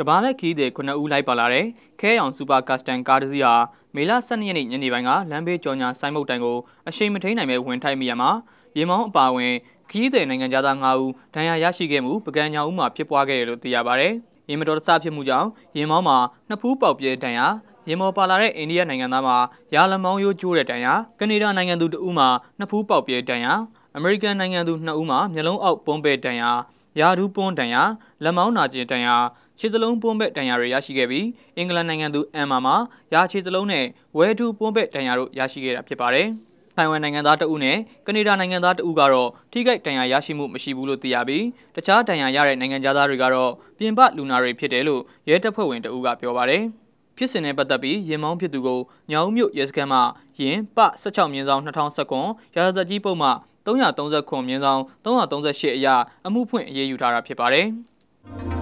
ကဘာလက်ခီးတဲ့9ဦးလိုက်ပါလာတဲ့ခဲအောင်စူပါကစတန်ကားတစ်စီးဟာမေလ12ရက်နေ့ညနေပိုင်းကလမ်းဘေးကြော်ညာဆိုင်မုတ်တိုင်ကိုအရှိန်မထိန်နိုင်မဲ့ဝင်ထိုက်မိရမှာရေမောင်းအပါဝင်ခီးတဲ့နိုင်ငံသား9ဦးဒဏ်ရာရရှိခဲ့မှုပကံညာဦးမှာဖြစ်ပွားခဲ့တယ်လို့သိရပါဗျ။ရေမတော်တဆဖြစ်မှုကြောင့်ရေမောင်းမှာနှစ်ဖူးပေါက်ပြဲဒဏ်ရာရေမောပါလာတဲ့အိန္ဒိယနိုင်ငံသားမှာရာလမောင်းရိုးကျိုးတဲ့ဒဏ်ရာကနေဒါနိုင်ငံသူတဦးမှာနှစ်ဖူးပေါက်ပြဲဒဏ်ရာအမေရိကန်နိုင်ငံသူ2ဦးမှာမျက်လုံးအောက်ပုံးပဲဒဏ်ရာယာဒူးပွန်းဒဏ်ရာလက်မောင်းနာကျင်ဒဏ်ရာ ခြေသလုံးပွန်းဘက်ဒဏ်ရာတွေရရှိခဲ့ပြီးအင်္ဂလန်နိုင်ငံသူအမ်မာမှာရာခြေသလုံးနဲ့ဝဲဒူးပွန်းဘက်ဒဏ်ရာတို့ရရှိခဲ့တာဖြစ်ပါတယ်။ထိုင်ဝမ်နိုင်ငံသားတဦးနဲ့ကနေဒါနိုင်ငံသားတဦးကတော့ထိခိုက်ဒဏ်ရာရရှိမှုမရှိဘူးလို့သိရပြီးတခြားဒဏ်ရာရတဲ့နိုင်ငံသားတွေကတော့ပြင်ပလူနာတွေဖြစ်တယ်လို့ရဲတပ်ဖွဲ့ဝင်တဦးကပြောပါတယ်။ဖြစ်စဉ်နဲ့ပတ်သက်ပြီးရင်မောင်းဖြစ်သူကိုညောင်မြို့ရဲစခန်းမှရင်ပ16မြင်းဆောင်2019ရာဇသက်ကြီးပုံမှ339မြင်းဆောင်338အရအမှုဖွင့်အရေးယူထားတာဖြစ်ပါတယ်။